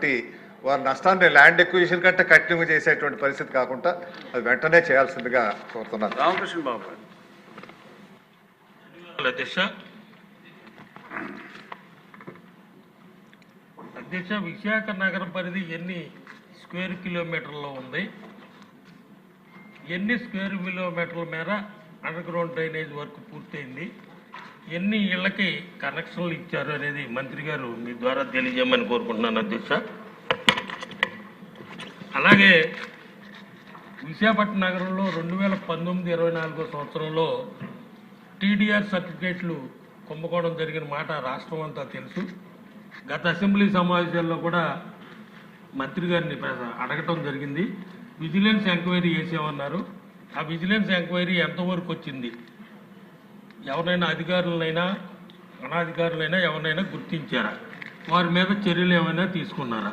కాబట్టి వారి నష్టాన్ని ల్యాండ్ ఎక్విజిషన్ కంటే కంటిన్యూ చేసేటువంటి పరిస్థితి కాకుండా అది వెంటనే చేయాల్సిందిగా కోరుతున్నాను. రామకృష్ణ బాబు. గారు అధ్యక్ష. అధ్యక్ష విశాఖ నగరం పరిధి ఎన్ని స్క్వేర్ కిలోమీటర్లో ఉంది? ఎన్ని స్క్వేర్ కిలోమీటర్ల మేర అండర్ గ్రౌండ్ డ్రైనేజ్ వర్క్ పూర్తయింది? ఎన్ని ఇళ్ళకి కనెక్షన్లు ఇచ్చారు అనేది మంత్రి గారు మీ ద్వారా తెలియజేయమని కోరుకుంటున్నాను అధ్యక్ష. అలాగే విశాఖపట్నం నగరంలో రెండు వేల పంతొమ్మిది ఇరవై నాలుగో సంవత్సరంలో టీడీఆర్ సర్టిఫికేట్లు కుంభకోణం జరిగిన మాట రాష్ట్రం అంతా తెలుసు. గత అసెంబ్లీ సమావేశాల్లో కూడా మంత్రి గారిని అడగటం జరిగింది. విజిలెన్స్ ఎంక్వైరీ చేసామన్నారు ఆ విజిలెన్స్ ఎంక్వైరీ ఎంతవరకు వచ్చింది? ఎవరైనా అధికారులైనా అనాధికారులైనా ఎవరినైనా గుర్తించారా? వారి మీద చర్యలు ఏమైనా తీసుకున్నారా?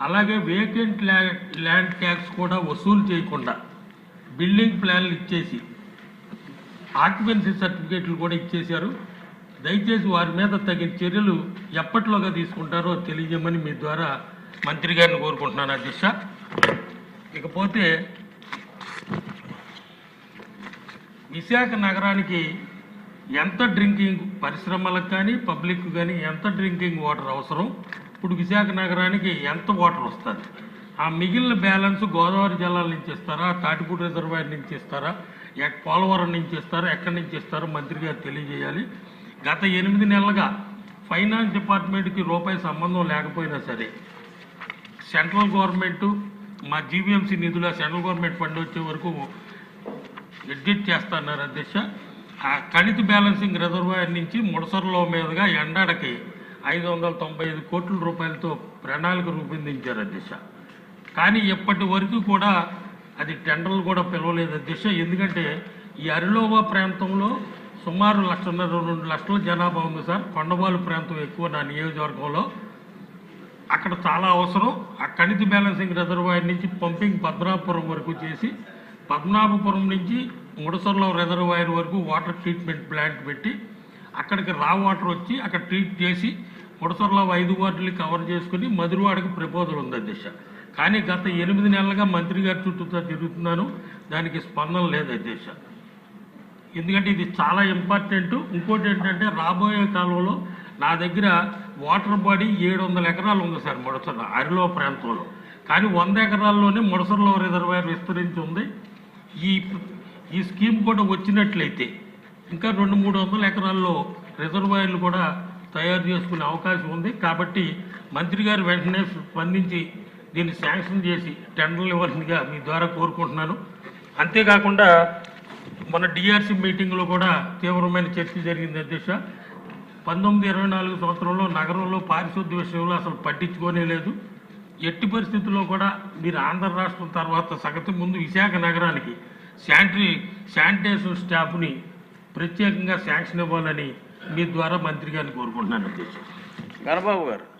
అలాగే వేకెంట్ ల్యాండ్ ల్యాండ్ ట్యాక్స్ కూడా వసూలు చేయకుండా బిల్డింగ్ ప్లాన్లు ఇచ్చేసి ఆక్యుపెన్సీ సర్టిఫికేట్లు కూడా ఇచ్చేశారు. దయచేసి వారి మీద తగిన చర్యలు ఎప్పటిలోగా తీసుకుంటారో తెలియజేయమని మీ ద్వారా మంత్రి గారిని కోరుకుంటున్నాను అధ్యక్ష. ఇకపోతే విశాఖ నగరానికి ఎంత డ్రింకింగ్ పరిశ్రమలకు కానీ పబ్లిక్ కానీ ఎంత డ్రింకింగ్ వాటర్ అవసరం? ఇప్పుడు విశాఖ నగరానికి ఎంత వాటర్ వస్తుంది? ఆ మిగిలిన బ్యాలెన్స్ గోదావరి జలాల నుంచి ఇస్తారా? తాటిపూడి రిజర్వాయర్ నుంచి ఇస్తారా? పోలవరం నుంచి ఇస్తారా? ఎక్కడి నుంచి ఇస్తారో మంత్రి గారు తెలియజేయాలి. గత ఎనిమిది నెలలుగా ఫైనాన్స్ డిపార్ట్మెంట్కి రూపాయి సంబంధం లేకపోయినా సరే సెంట్రల్ గవర్నమెంట్ మా జీవీఎంసీ నిధుల సెంట్రల్ గవర్నమెంట్ ఫండ్ వచ్చే వరకు ఎడ్జిట్ చేస్తున్నారు అధ్యక్ష. ఆ కణితి బ్యాలెన్సింగ్ రిజర్వాయర్ నుంచి ముడసర్లో మీదుగా ఎండాడకి ఐదు వందల తొంభై ఐదు కోట్ల రూపాయలతో ప్రణాళిక రూపొందించారు అధ్యక్ష కానీ ఇప్పటి వరకు కూడా అది టెండర్లు కూడా పిలవలేదు అధ్యక్ష ఎందుకంటే ఈ అరిలోవా ప్రాంతంలో సుమారు లక్షన్నర రెండు లక్షల జనాభా ఉంది సార్. కొండబాలు ప్రాంతం ఎక్కువ నా నియోజకవర్గంలో. అక్కడ చాలా అవసరం. ఆ కణితి బ్యాలెన్సింగ్ రిజర్వాయర్ నుంచి పంపింగ్ పద్మనాభపురం వరకు చేసి పద్మనాభపురం నుంచి ముడసర్లో రిజర్వాయర్ వరకు వాటర్ ట్రీట్మెంట్ ప్లాంట్ పెట్టి అక్కడికి రా వాటర్ వచ్చి అక్కడ ట్రీట్ చేసి ముడసర్లో ఐదు వార్డులు కవర్ చేసుకుని మధురవాడకి ప్రపోజల్ ఉంది అధ్యక్ష కానీ గత ఎనిమిది నెలలుగా మంత్రి గారి చుట్టూతో తిరుగుతున్నాను. దానికి స్పందన లేదు అధ్యక్ష ఎందుకంటే ఇది చాలా ఇంపార్టెంట్. ఇంకోటి ఏంటంటే రాబోయే కాలంలో నా దగ్గర వాటర్ బాడీ ఏడు వందల ఎకరాలు ఉంది సార్ ముడసర అరిలో ప్రాంతంలో. కానీ వంద ఎకరాల్లోనే ముడసరలో రిజర్వాయర్ విస్తరించి ఉంది. ఈ ఈ స్కీమ్ కూడా వచ్చినట్లయితే ఇంకా రెండు మూడు వందల ఎకరాల్లో రిజర్వాయర్లు కూడా తయారు చేసుకునే అవకాశం ఉంది. కాబట్టి మంత్రి గారు వెంటనే స్పందించి దీన్ని శాంక్షన్ చేసి టెండర్లు ఇవ్వాల్సిందిగా మీ ద్వారా కోరుకుంటున్నాను. అంతేకాకుండా మన డిఆర్సీ మీటింగ్లో కూడా తీవ్రమైన చర్చ జరిగింది అధ్యక్ష. పంతొమ్మిది ఇరవై నాలుగు సంవత్సరంలో నగరంలో పారిశుద్ధ్య విషయంలో అసలు పట్టించుకోనే లేదు. ఎట్టి పరిస్థితుల్లో కూడా మీరు ఆంధ్ర రాష్ట్రం తర్వాత సగతి ముందు విశాఖ నగరానికి శానిటరీ శానిటేషన్ స్టాఫ్ని ప్రత్యేకంగా శాంక్షన్ ఇవ్వాలని మీ ద్వారా మంత్రి గారిని కోరుకుంటున్నాను. అధ్యక్ష గణబాబు గారు.